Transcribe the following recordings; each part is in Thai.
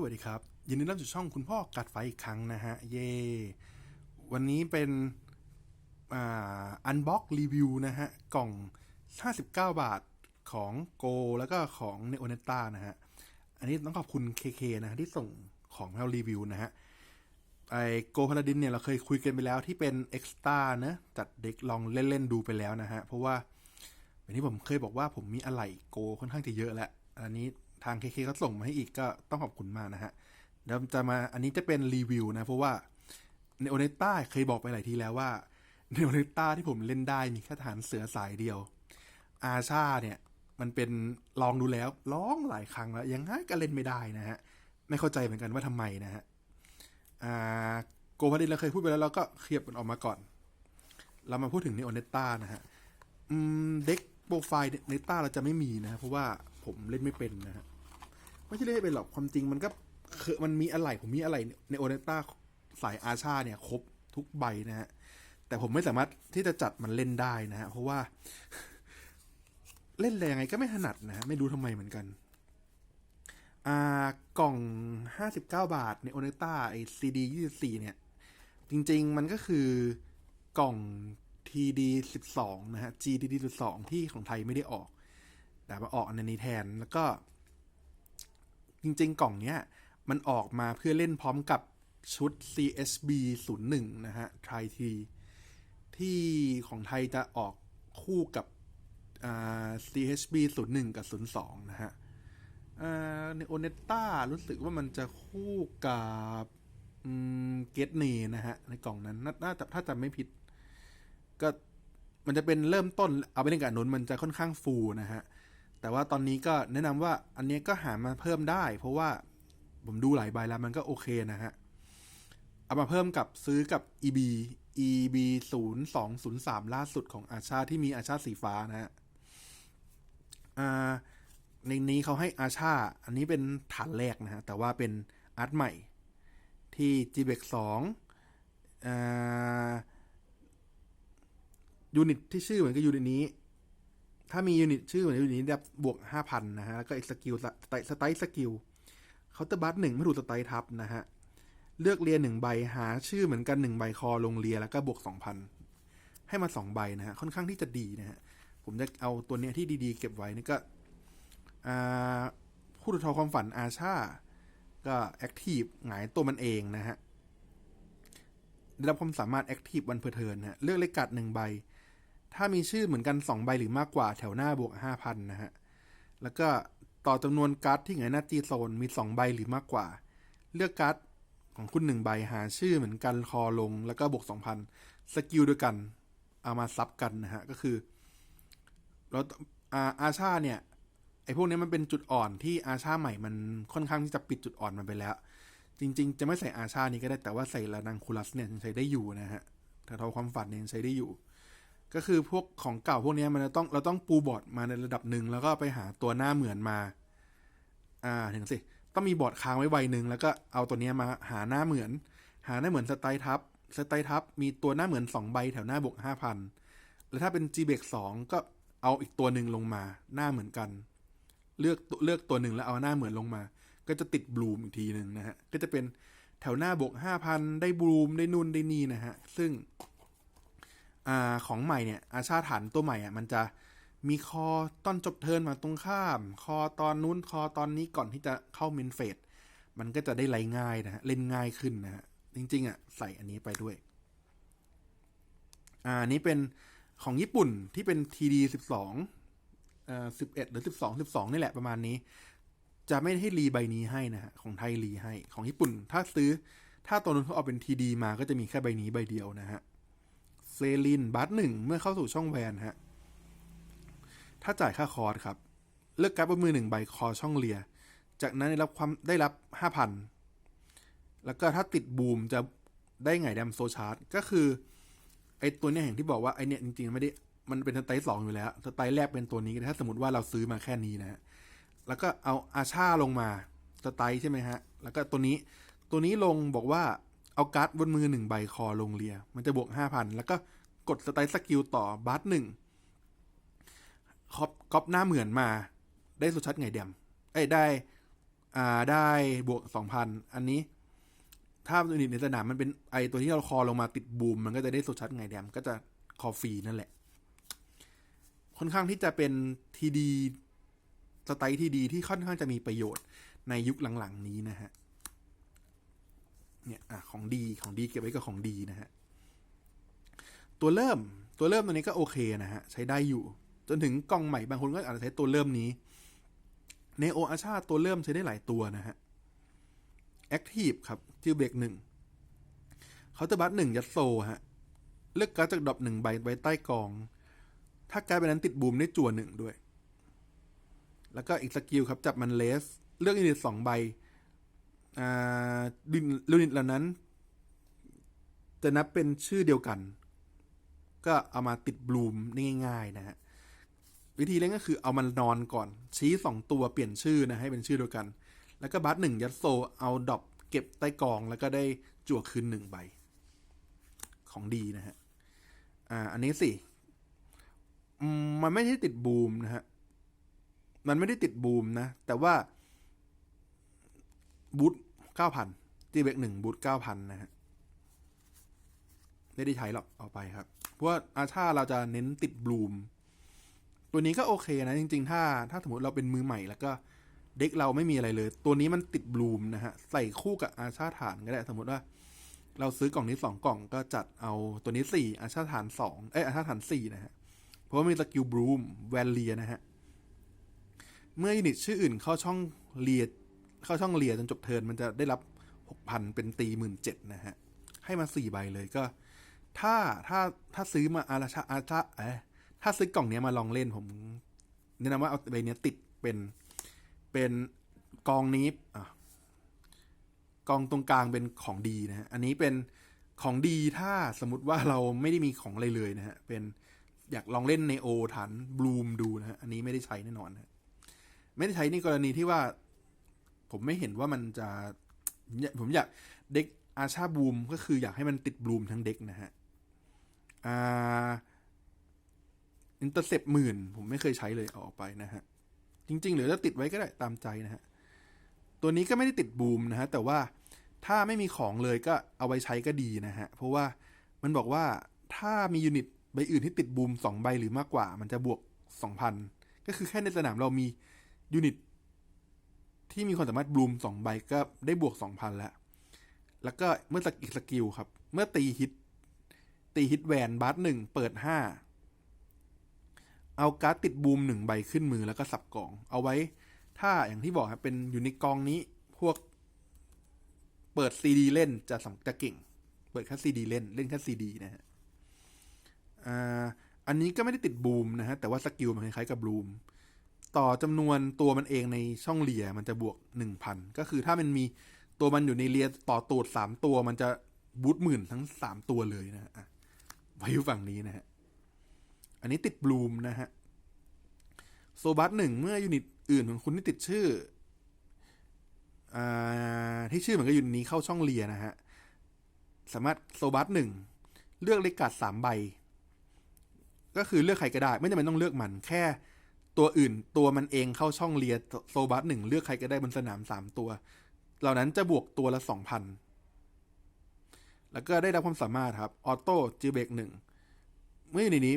สวัสดีครับ ยินดีต้อนรับสู่ช่องคุณพ่อกัดไฟอีกครั้งนะฮะ เย่วันนี้เป็นอันบ็อกรีวิวนะฮะ กล่อง 59 บาทของโก แล้วก็ของเนโอเนต้านะฮะ อันนี้ต้องขอบคุณ KK นะฮะ ที่ส่งของให้เรารีวิวนะฮะ ไอโกพาราดินเนี่ย เราเคยคุยกันไปแล้วที่เป็นเอ็กซ์ต้านะ จัดเด็กลองเล่น ๆ ดูไปแล้วนะฮะ เพราะว่าอย่างที่ผมเคยบอกว่าผมมีอะไหล่โกค่อนข้างจะเยอะแล้วอันนี้ ทาง KK ก็ส่งมาให้อีกก็ต้องขอบคุณมากนะฮะเดี๋ยวจะมาอันนี้จะเป็นรีวิวนะ เพราะว่าเนโอเนต้าเคยบอกไปหลายทีแล้วว่าเนโอเนต้าที่ผมเล่นได้มีแค่ฐานเสือสายเดียว อาชาเนี่ย มันเป็นลองดูแล้วร้องหลายครั้งแล้วยังไงก็เล่นไม่ได้นะฮะไม่เข้าใจเหมือนกันว่าทำไมนะฮะอ่าโกพาดินเราเคยพูดไปแล้วเราก็เคลียบมันออกมาก่อน เรามาพูดถึงเนโอเนต้านะฮะอืมเด็กโปรไฟล์เนต้าเราจะไม่มีนะ เพราะว่าผมเล่นไม่เป็นนะฮะ ไม่ใช่เล่นไม่เป็นหรอกความจริงมันก็คือมันมีอะไรผมมีอะไรในโอเนต้าสายอาชาเนี่ย ครบทุกใบนะฮะแต่ผมไม่สามารถที่จะจัดมันเล่นได้นะฮะเพราะว่า เล่นแรงไงก็ไม่ถนัดนะฮะไม่รู้ทำไมเหมือนกัน อ่ากล่อง 59 บาทในโอเนต้าไอซีดี24 เนี่ย จริง ๆ มันก็คือกล่อง TD 12 นะฮะ GTD 12 ที่ของไทยไม่ได้ออก แต่มาออกในนี้แทนแล้วก็ ริง ๆ กล่องเนี้ยมันออกมาเพื่อเล่นพร้อมกับชุด CSB 01นะฮะ Try T ที่ของไทยจะออกคู่กับอ่า CHB 01กับ 02 นะฮะในโอเนต้ารู้สึกว่ามันจะคู่กับเกตเนนะฮะ ในกล่องนั้น น่าจะถ้าจำไม่ผิด ก็มันจะเป็นเริ่มต้น เอาไปเล่นกับนนุนมันจะค่อนข้างฟูนะฮะ แต่ว่าตอนนี้ก็แนะนำว่าอันนี้ก็หามาเพิ่มได้ เพราะว่าผมดูหลายใบแล้วมันก็โอเคนะฮะ เอามาเพิ่มกับซื้อกับ EB EB 0 2 0 3ล่าสุดของอาชาที่มีอาชาสีฟ้านะฮะอ่าในนี้เขาให้อาชา อันนี้เป็นฐานแรกนะฮะ แต่ว่าเป็นอาร์ตใหม่ที่ g b e x 2อ่ายูนิตที่ชื่อเหมือนกับยูนิตนี้ ถ้ามียูนิตชื่อเหมือนยูนิตนี้ได้บวกห้าพันนะฮะ แล้วก็อีกสกิลสไตสไตสกิลเคาน์เตอร์บัตหนึ่งไม่ถูกสไตทับนะฮะ เลือกเรียนหนึ่งใบหาชื่อเหมือนกันหนึ่งใบคอลงเรียแล้วก็บวกสองพันให้มาสองใบนะฮะ ค่อนข้างที่จะดีนะฮะ ผมจะเอาตัวเนี้ยที่ดีๆ เก็บไว้นี่ก็ผู้ดูทอความฝันอาชา ก็แอคทีฟหงายตัวมันเองนะฮะได้รับความสามารถแอคทีฟวันเพอร์เทิร์นฮะเลือกเลขกัดหนึ่งใบ ถ้ามีชื่อเหมือนกัน 2 ใบหรือมากกว่าแถวหน้าบวก 5,000 นะฮะ แล้วก็ต่อจำนวนการ์ดที่อยู่ในหน้าจีโซนมี 2 ใบหรือมากกว่า เลือกการ์ดของคุณ 1 ใบหาชื่อเหมือนกันคอลงแล้วก็บวก 2,000 สกิลด้วยกัน เอามาซับกันนะฮะ ก็คือเราอาอาชาเนี่ยไอ้พวกนี้มันเป็นจุดอ่อนที่อาชาใหม่มันค่อนข้างที่จะปิดจุดอ่อนมันไปแล้ว จริง ๆ จะไม่ใส่อาชานี้ก็ได้แต่ว่าใส่ละนังคูลัสเนี่ยยังใช้ได้อยู่นะฮะแต่ทอความฝันเนี่ยยังใช้ได้อยู่ ก็คือพวกของเก่าพวกนี้มันต้องเราต้องปูบอร์ดมาในระดับหนึ่งแล้วก็ไปหาตัวหน้าเหมือนมา อ่าถึงสิ ต้องมีบอร์ดค้างไว้ใบหนึ่งแล้วก็เอาตัวนี้มาหาหน้าเหมือน หาหน้าเหมือนสไตล์ทับสไตล์ทับมีตัวหน้าเหมือนสองใบแถวหน้าบวกห้าพันแล้วถ้าเป็น g b e x สองก็เอาอีกตัวหนึ่งลงมาหน้าเหมือนกัน เลือกเลือกตัวหนึ่งแล้วเอาหน้าเหมือนลงมา ก็จะติดบลูมอีกทีหนึ่งนะฮะก็จะเป็นแถวหน้าบวกห้าพันได้บลูมได้นู่นได้นี่นะฮะซึ่ง อของใหม่เนี่ยอาชาฐานตัวใหม่อะมันจะมีคอตอนจบเทินมาตรงข้าม คอตอนนู้นคอตอนนี้ก่อนที่จะเข้าเมนเฟสมันก็จะได้ไล่ง่ายนะฮะเล่นง่ายขึ้นนะฮะจริงๆอะใส่อันนี้ไปด้วย อ่านี้เป็นของญี่ปุ่นที่เป็น TD 12เอ่อ11 หรือ 12 12 นี่แหละประมาณนี้ จะไม่ให้รีใบนี้ให้นะฮะของไทยรีให้ ของญี่ปุ่น ถ้าซื้อถ้าตัวนู้นเขาเอาเป็น TD มาก็จะมีแค่ใบนี้ใบเดียวนะฮะ เซลินบัตหนึ่งเมื่อเข้าสู่ช่องแวนฮะ ถ้าจ่ายค่าคอร์สครับ เลือกการ์ดบนมือหนึ่งใบคอช่องเลีย จากนั้นได้รับความได้รับห้าพันแล้วก็ถ้าติดบูมจะได้ไงแดมโซชาร์ดก็คือ ไอตัวเนี้ยอย่างที่บอกว่าไอเนี้ยจริงๆไม่ได้มันเป็นสไตล์สองอยู่แล้วสไตล์แรกเป็นตัวนี้ถ้าสมมติว่าเราซื้อมาแค่นี้นะฮะแล้วก็เอาอาชาลงมาสไตล์ใช่ไหมฮะ แล้วก็ตัวนี้ตัวนี้ลงบอกว่า เอาการ์ดบนมือหนึ่งใบคอลงเรีย มันจะบวกห้าพันแล้วก็กดสไตล์สกิลต่อบัตหนึ่งคอปก๊อปหน้าเหมือนมา ได้สุชัดไงเดียมไอ้ได้ อ่าได้บวกสองพันอันนี้ ถ้ายูนิตในสนามมันเป็นไอตัวที่เราคอลงมาติดบูม มันก็จะได้สุดชัดไงแดมก็จะคอฟรีนั่นแหละ ค่อนข้างที่จะเป็นทีดีสไตล์ที่ดีที่ค่อนข้างจะมีประโยชน์ในยุคหลังๆนี้นะฮะ เนี่ยอของดีของดีเก็บไว้กับของดีนะฮะตัวเริ่มตัวเริ่มตัวนี้ก็โอเคนะฮะใช้ได้อยู่ จนถึงกล่องใหม่บางคนก็อาจจะใช้ตัวเริ่มนี้เนโออาชาตัวเริ่มใช้ได้หลายตัวนะฮะแอคทีฟครับชื่อเบรกหนึ่งเคาน์เตอร์บัตหนึ่งยัดโซฮะเลือกการ์ดจากดรอปหนึ่งใบไว้ใต้กอง ถ้าการ์ดใบนั้นติดบูมได้จั่วหนึ่งด้วย แล้วก็อีกสกิลครับจับมันเลส เลือกยูนิตสองใบ อ่ายูนิตเหล่านั้น จะนับเป็นชื่อเดียวกัน ก็เอามาติดบลูมได้ง่าย ๆ นะฮะวิธีเล่นก็คือเอามันนอนก่อน ชี้สองตัวเปลี่ยนชื่อนะให้เป็นชื่อเดียวกัน แล้วก็บัตหนึ่งยัดโซเอาดอปเก็บใต้กองแล้วก็ได้จั่วคืนหนึ่งใบ ของดีนะฮะอ่า อันนี้สิมมันไม่ได้ติดบูมนะฮะมันไม่ได้ติดบูมนะ แต่ว่า บูทเก้าพันจีเบกหนึ่งบูทเก้าพันนะฮะไม่ได้ใช้หรอกเอาไปครับ เพราะว่าอาชาเราจะเน้นติดบลูม ตัวนี้ก็โอเคนะ จริง ๆ ถ้าถ้าสมมติเราเป็นมือใหม่แล้วก็เด็กเราไม่มีอะไรเลย ตัวนี้มันติดบลูมนะฮะ ใส่คู่กับอาชาฐานก็ได้สมมติว่า เราซื้อกล่องนี้สองกล่องก็จัดเอาตัวนี้สี่อาชาฐานสองเอ้ยอาชาฐานสี่นะฮะ เพราะว่ามีสกิลบลูมแวนเลียนะฮะ เมื่อยูนิตชื่ออื่นเข้าช่องเลีย เข้าช่องเลียจนจบเทินมันจะได้รับหกพันเป็นตีหมื่นเจ็ดนะฮะ ให้มาสี่ใบเลยก็ ถ้าถ้าถ้าซื้อมาอาราชาอาชาเอะถ้าซื้อกล่องเนี้ยมาลองเล่นผมแนะนำว่าเอาใบเนี้ยติดเป็นเป็นกองนี้อะกองตรงกลางเป็นของดีนะฮะ อันนี้เป็นของดีถ้าสมมติว่าเราไม่ได้มีของอะไรเลยนะฮะ เป็นอยากลองเล่นในโอฐานบลูมดูนะฮะ อันนี้ไม่ได้ใช้แน่นอนนะไม่ได้ใช้ในกรณีที่ว่า ผมไม่เห็นว่ามันจะผมอยากเด็กอาชาบูมก็คืออยากให้มันติดบูมทั้งเด็กนะฮะอ่าอินเตอร์เซปหมื่นผมไม่เคยใช้เลยเอาออกไปนะฮะ จริง ๆ หรือจะติดไว้ก็ได้ตามใจนะฮะ ตัวนี้ก็ไม่ได้ติดบูมนะฮะ แต่ว่าถ้าไม่มีของเลยก็เอาไว้ใช้ก็ดีนะฮะ เพราะว่ามันบอกว่าถ้ามียูนิตใบอื่นที่ติดบูมสองใบหรือมากกว่า มันจะบวกสองพันก็คือแค่ในสนามเรามียูนิต ที่มีความสามารถบลูมสองใบก็ได้บวกสองพันแล้ว แล้วก็เมื่อสกอีกสกิลครับ เมื่อตีฮิต ตีฮิตแวนบาร์หนึ่งเปิดห้าเอาการ์ดติดบูมหนึ่งใบขึ้นมือแล้วก็สับกล่อง เอาไว้ ถ้าอย่างที่บอกครับเป็นอยู่ในกองนี้พวก เปิดซีดีเล่นจะสจะเก่ง เปิดแค่ซีดีเล่นเล่นแค่ซีดีนะฮะอ่าอันนี้ก็ไม่ได้ติดบูมนะฮะแต่ว่าสกิลมันคล้ายๆกับบูม ต่อจำนวนตัวมันเองในช่องเลียมันจะบวกหนึ่งพันก็คือถ้ามันมีตัวมันอยู่ในเลียต่อตูดสามตัวมันจะบูทหมื่นทั้งสามตัวเลยนะฮะไว้ฝั่งนี้นะฮะ อันนี้ติดบลูมนะฮะ โซบัสหนึ่งเมื่อยูนิตอื่นของคุณที่ติดชื่ออที่ชื่อเหมือนกับยูนิตนี้เข้าช่องเลียนะฮะ สามารถโซบัสหนึ่งเลือกเลขกัดสามใบ ก็คือเลือกใครก็ได้ ไม่จำเป็นต้องเลือกมันแค่ ตัวอื่นตัวมันเองเข้าช่องเลียโซบัสหนึ่งเลือกใครก็ได้บนสนามสามตัว เหล่านั้นจะบวกตัวละสองพันแล้วก็ได้รับความสามารถครับออโต้จีเบกหนึ่งเมื่อยูนิตนี้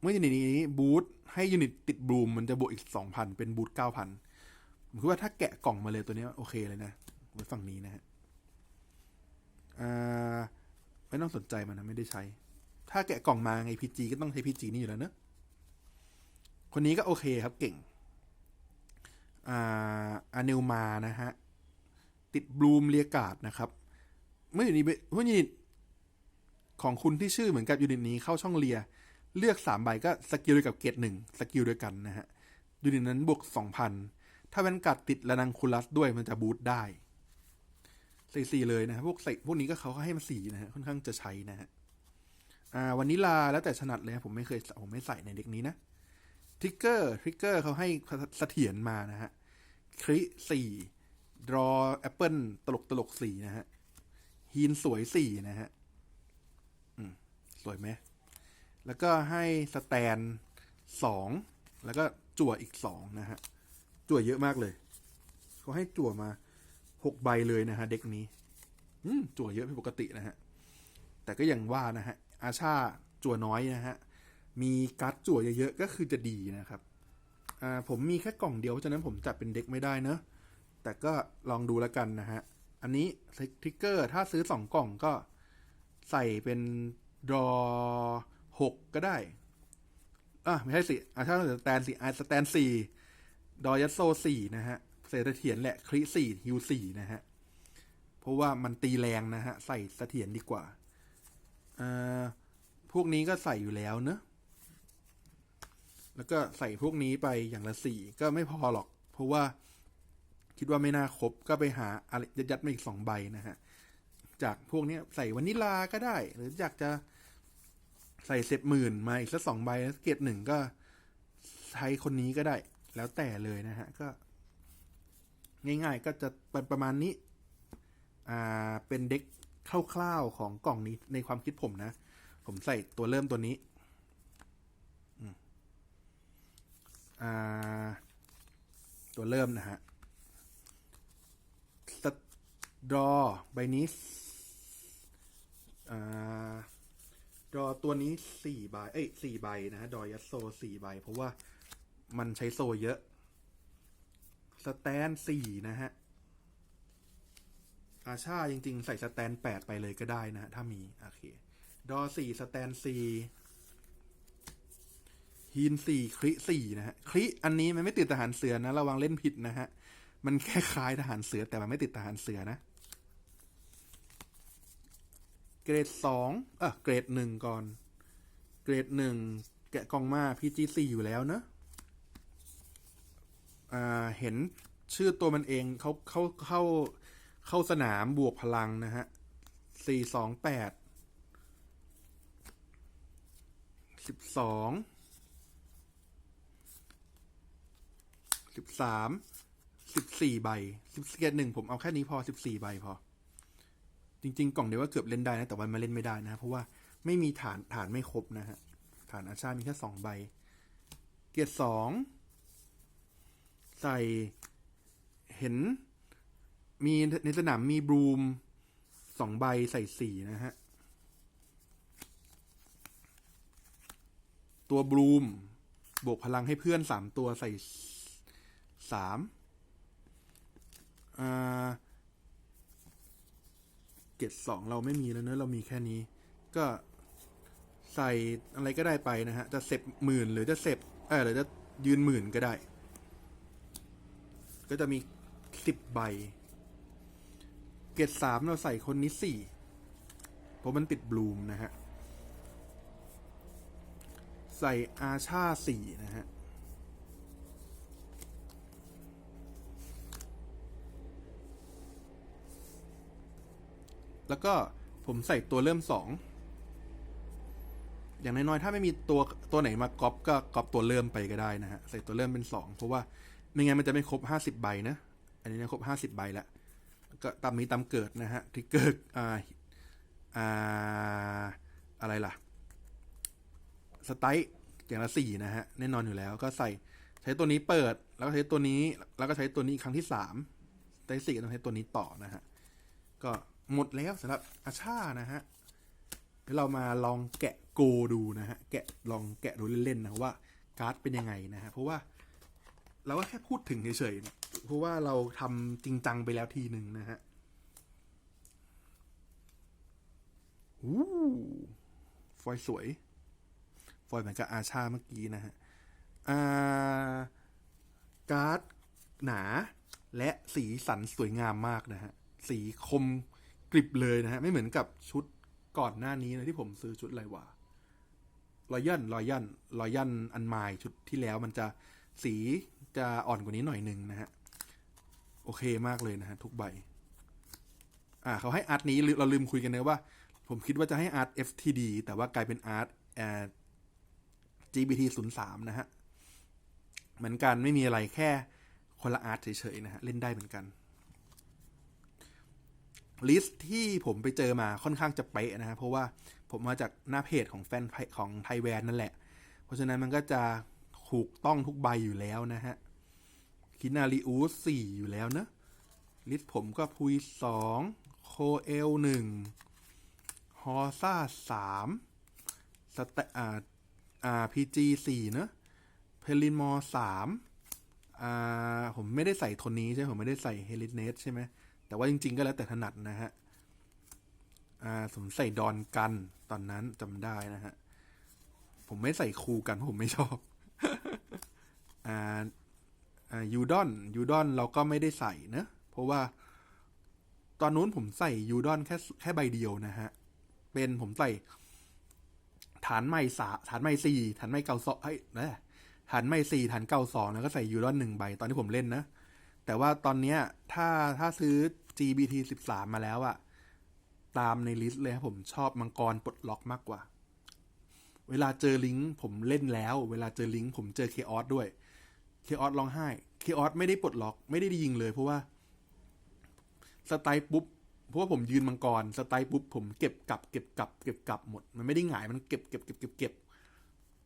เมื่อยูนิตนี้บูทให้ยูนิตติดบลูมมันจะบวกอีกสองพันเป็นบูทเก้าพันผมคิดว่าถ้าแกะกล่องมาเลยตัวนี้โอเคเลยนะไว้ฝั่งนี้นะฮะไม่ต้องสนใจมันนะไม่ได้ใช้ ถ้าแกะกล่องมาไงพีจีก็ต้องใช้พีจีนี่อยู่แล้วเนอะ คนนี้ก็โอเคครับเก่ง อ่าอาเนลมานะฮะ ติดบลูมเรียกาดนะครับ เมื่ออยู่นี้เมื่อยูนิตของคุณที่ชื่อเหมือนกับยูนิตนี้เข้าช่องเลีย เลือกสามใบก็สกิลเดียกับเกตหนึ่งสกิลเดียวกันนะฮะยูนิตนั้นบวกสองพันถ้าเป็นกัดติดระนังคูลัสด้วยมันจะบูทได้สี่สี่เลยนะฮะพวกใส่พวกนี้ก็เขาก็ให้มาสี่นะฮะค่อนข้างจะใช้นะฮะอ่าวันนี้ลาแล้วแต่ถนัดเลยผมไม่เคยผมไม่ใส่ในเด็กนี้นะ ทริกเกอร์ทริกเกอร์เขาให้เสถียรมานะฮะคริสี่ดรอแอปเปิลตลกตลกสี่นะฮะฮีนสวยสี่นะฮะอืมสวยไหม แล้วก็ให้สแตนสองแล้วก็จั่วอีกสองนะฮะ จั่วเยอะมากเลย เขาให้จั่วมาหกใบเลยนะฮะ เด็กนี้ อืมจั่วเยอะผิดปกตินะฮะ แต่ก็อย่างว่านะฮะ อาชาจั่วน้อยนะฮะ มีการ์ดจั่วเยอะๆก็คือจะดีนะครับอ่าผมมีแค่กล่องเดียวฉะนั้นผมจัดเป็นเด็กไม่ได้เนอะแต่ก็ลองดูแล้วกันนะฮะ อันนี้ทริกเกอร์ถ้าซื้อสองกล่องก็ใส่เป็นรอหกก็ได้อะไม่ใช่สิอะถ้าสแตนสี่อะสแตนสี่ดอยัสโซสี่นะฮะเศษเสถียรแหละคริสี่ฮิวสี่นะฮะ เพราะว่ามันตีแรงนะฮะ ใส่เสถียรดีกว่าอ่าพวกนี้ก็ใส่อยู่แล้วเนอะ แล้วก็ใส่พวกนี้ไปอย่างละสี่ก็ไม่พอหรอก เพราะว่าคิดว่าไม่น่าครบก็ไปหาอะไรยัดๆมาอีกสองใบนะฮะ จากพวกนี้ใส่วานิลาก็ได้ หรืออยากจะใส่เซ็ตหมื่นมาอีกสักสองใบแล้วเกรหนึ่งก็ใช้คนนี้ก็ได้ แล้วแต่เลยนะฮะ ก็ ง่ายๆก็จะเป็นประมาณนี้ อ่าเป็นเด็กคร่าวๆของกล่องนี้ในความคิดผมนะ ผมใส่ตัวเริ่มตัวนี้ อ่า ตัวเริ่มนะฮะสดอใบนี้ดอตัวนี้สี่ใบ เอ้ยสี่ใบนะฮะ ดอยัสโซสี่ใบ เพราะว่ามันใช้โซเยอะ สแตนสี่นะฮะ อาชาจริง ๆ ใส่สแตนแปดไปเลยก็ได้นะฮะ ถ้ามี โอเค ดอสี่สแตนสี่ ฮีนสี่คริสี่นะฮะคริอันนี้มันไม่ติดทหารเสือนะระวังเล่นผิดนะฮะ มันแค่คล้ายทหารเสือแต่มันไม่ติดทหารเสือนะ เกรดสองเออเกรดหนึ่งก่อน เกรดหนึ่งแกะกองมาพีจีสี่อยู่แล้วเนอะอ่าเห็นชื่อตัวมันเองเขาเข้าเข้าเข้าสนามบวกพลังนะฮะสี่สองแปดสิบสอง สิบสามสิบสี่ใบสิบเกตหนึ่งผมเอาแค่นี้พอสิบสี่ใบพอ จริง ๆ กล่องเดียวว่าเกือบเล่นได้นะ แต่วันมาเล่นไม่ได้นะ เพราะว่าไม่มีฐานฐานไม่ครบนะฮะ ฐานอาชามีแค่สองใบ เกียรติสองใส่เห็น มีในสนามมีบลูมสองใบใส่สี่นะฮะ ตัวบลูมบวกพลังให้เพื่อนสามตัวใส่ สามเกตสองเราไม่มีแล้วเนอะเรามีแค่นี้ ก็ใส่อะไรก็ได้ไปนะฮะ จะเสร็จหมื่นหรือจะเสร็จเออหรือจะยืนหมื่นก็ได้ ก็จะมีสิบใบ เกตสามเราใส่คนนี้สี่เพราะมันติดบลูมนะฮะ ใส่อาชาสี่นะฮะ แล้วก็ผมใส่ตัวเริ่มสองอย่างน้อยๆถ้าไม่มีตัวตัวไหนมาก๊อปก็ก๊อปตัวเริ่มไปก็ได้นะฮะใส่ตัวเริ่มเป็นสองเพราะว่าไม่งั้นมันจะไม่ครบห้าสิบใบนะอันนี้ครบห้าสิบใบแล้วก็ตามมีตามเกิดนะฮะทริกเกอร์อ่าอ่าอะไรล่ะสไตล์อย่างละสี่นะฮะแน่นอนอยู่แล้วก็ใส่ใช้ตัวนี้เปิด แล้วก็ใช้ตัวนี้ แล้วก็ใช้ตัวนี้ครั้งที่สามสไตล์สี่ก็ต้องใช้ตัวนี้ต่อนะฮะก็ หมดแล้วสำหรับอาชานะฮะเดี๋ยวเรามาลองแกะโกดูนะฮะแกะลองแกะดูเล่นๆนะว่าการ์ดเป็นยังไงนะฮะเพราะว่าเราก็แค่พูดถึงเฉยๆเพราะว่าเราทำจริงจังไปแล้วทีหนึ่งนะฮะอู้ฟอยสวย ฟอยเหมือนกับอาชาเมื่อกี้นะฮะอ่าการ์ดหนาและสีสันสวยงามมากนะฮะ สีคม กริบเลยนะฮะ ไม่เหมือนกับชุดก่อนหน้านี้นะที่ผมซื้อชุดอะไรวะรอยันรอยันรอยันอันไมายชุดที่แล้วมันจะสีจะอ่อนกว่านี้หน่อยหนึ่งนะฮะ โอเคมากเลยนะฮะ ทุกใบ อ่าเขาให้อาร์ตนี้เราลืมคุยกันนะว่า ผมคิดว่าจะให้อาร์ต FTD แต่ว่ากลายเป็นอาร์ต GBT 0 3นะฮะ เหมือนกันไม่มีอะไรแค่คนละอาร์ตเฉยๆนะฮะ เล่นได้เหมือนกัน ลิสต์ที่ผมไปเจอมาค่อนข้างจะเป๊ะนะฮะเพราะว่าผมมาจากหน้าเพจของแฟนของไทยแวนนั่นแหละ เพราะฉะนั้นมันก็จะถูกต้องทุกใบอยู่แล้วนะฮะ คินาริอูสี่อยู่แล้วเนะลิสต์ผมก็พุยสองโคเอลหนึ่งฮอซ่าสามสเตอ่าอ่าพีจีสี่เนอะเพลินมอสามอ่าผมไม่ได้ใส่ทนนี้ใช่ไหมผมไม่ได้ใส่เฮลิเนสใช่ไหม แต่ว่าจริง ๆ ก็แล้วแต่ถนัดนะฮะอ่าผมใส่ดอนกันตอนนั้นจำได้นะฮะ ผมไม่ใส่คูกันเพราะผมไม่ชอบอ่าอ่ายูดอนยูดอนเราก็ไม่ได้ใส่นะ เพราะว่า ตอนนู้นผมใส่ยูดอนแค่แค่ใบเดียวนะฮะ เป็นผมใส่ ฐานไม่สาฐานไม่สี่ฐานไม่เก่าสองเอ้ยนะฐานไม่สี่ฐานเก่าสองแล้วก็ใส่ยูดอนหนึ่งใบตอนที่ผมเล่นนะแต่ว่าตอนเนี้ยถ้าถ้าซื้อ GBT 13 มาแล้วอะตามในลิสต์เลยครับผมชอบมังกรปลดล็อกมากกว่า เวลาเจอลิงก์ผมเล่นแล้ว เวลาเจอลิงก์ผมเจอเคออสด้วยเคออสร้องไห้เคออสไม่ได้ปลดล็อก ไม่ได้ยิงเลยเพราะว่า สไตล์ปุ๊บเพราะว่าผมยืนมังกรสไตล์ปุ๊บผมเก็บกลับเก็บกลับเก็บกลับหมด มันไม่ได้หงายมันเก็บเก็บเก็บเก็บเก็บ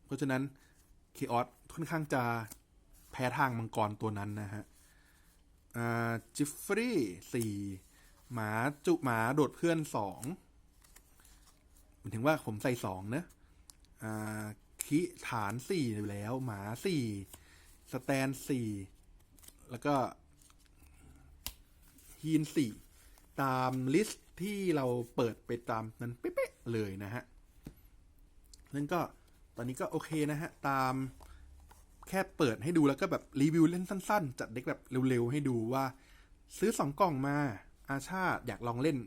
เพราะฉะนั้นเคออสค่อนข้างจะแพ้ทางมังกรตัวนั้นนะฮะ จิฟฟรีย์สี่หมาจุหมาโดดเพื่อนสองหมายถึงว่าผมใส่สองนะคิฐานสี่อยู่แล้ว หมาสี่สแตนสี่แล้วก็ฮีนสี่ตามลิสต์ที่เราเปิดไปตามนั้นเป๊ะเลยนะฮะนั่นก็ตอนนี้ก็โอเคนะฮะ ตาม แค่เปิดให้ดูแล้วก็แบบรีวิวเล่นสั้นๆ จัดเด็กแบบเร็วๆ ให้ดูว่า ซื้อสองกล่องมาอาชาอยากลองเล่น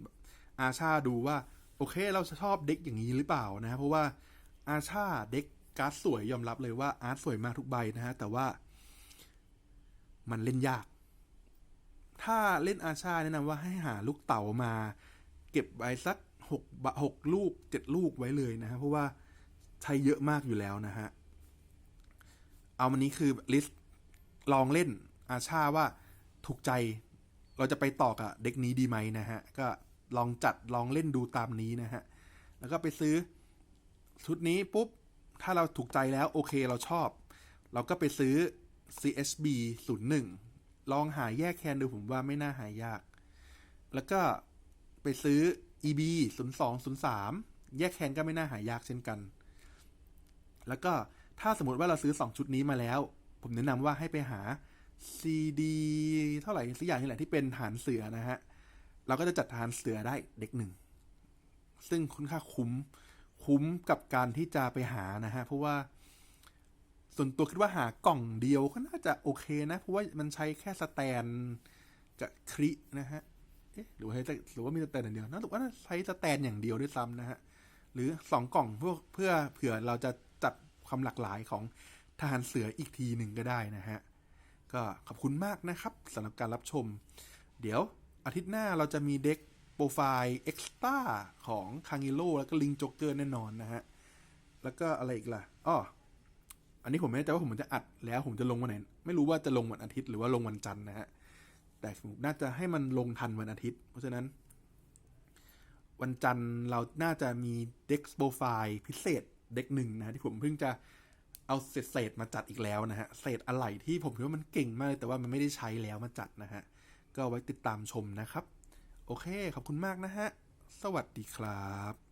อาชาดูว่า โอเคเราจะชอบเด็กอย่างนี้หรือเปล่านะฮะเพราะว่าอาชาเด็กการ์ดสวยยอมรับเลยว่าอาร์ตสวยมากทุกใบนะฮะแต่ว่า มันเล่นยาก ถ้าเล่นอาชาแนะนำว่าให้หาลูกเต๋ามา เก็บไว้สักหกหกลูกเจ็ดลูกไว้เลยนะฮะเพราะว่าใช้เยอะมากอยู่แล้วนะฮะ เอาวันนี้คือลิสต์ลองเล่นอาชาว่าถูกใจเราจะไปต่อกับเด็กนี้ดีไหมนะฮะ ก็ลองจัดลองเล่นดูตามนี้นะฮะ แล้วก็ไปซื้อชุดนี้ปุ๊บ ถ้าเราถูกใจแล้วโอเคเราชอบ เราก็ไปซื้อ CSB 01ลองหาแยกแคนดูผมว่าไม่น่าหายาก แล้วก็ไปซื้อ EB 02 03แยกแคนก็ไม่น่าหายากเช่นกัน แล้วก็ ถ้าสมมติว่าเราซื้อ 2 ชุดนี้มาแล้ว ผมแนะนำว่าให้ไปหา CD เท่าไหร่สักอย่างนี่แหละที่เป็นฐานเสือนะฮะ เราก็จะจัดฐานเสือได้เด็กหนึ่ง ซึ่งค่อนข้าคุ้มคุ้มกับการที่จะไปหานะฮะ เพราะว่า ส่วนตัวคิดว่าหากล่องเดียวก็น่าจะโอเคนะ เพราะว่ามันใช้แค่สแตนกับคลินะฮะ เอ๊ะหรือว่าหรือว่ามีสแตนอย่างเดียวน่าจะว่าใช้สแตนอย่างเดียวด้วยซ้ำนะฮะ หรือสองกล่องเพื่อเพื่อเผื่อเราจะ ความหลากหลายของทหารเสืออีกทีหนึ่งก็ได้นะฮะ ก็ขอบคุณมากนะครับสำหรับการรับชม เดี๋ยวอาทิตย์หน้าเราจะมีเด็กโปรไฟล์เอ็กซ์ต้าของคาง i ิโลแล้วก็ลิงจ็กเกอร์แน่นอนนะฮะ แล้วก็อะไรอีกล่ะอ้ออันนี้ผมไม่แน่ใจว่าผมจะอัดแล้วผมจะลงวันไหน ไม่รู้ว่าจะลงวันอาทิตย์หรือว่าลงวันจันทร์นะฮะ แต่ผมน่าจะให้มันลงทันวันอาทิตย์ เพราะฉะนั้น วันจันทร์เราน่าจะมีเด็กโปรไฟล์พิเศษ เด็กหนึ่งนะที่ผมเพิ่งจะเอาเศษเศษมาจัดอีกแล้วนะฮะเศษอะไหล่ที่ผมคิดว่ามันเก่งมากเลยแต่ว่ามันไม่ได้ใช้แล้วมาจัดนะฮะก็ไว้ติดตามชมนะครับ โอเคขอบคุณมากนะฮะ สวัสดีครับ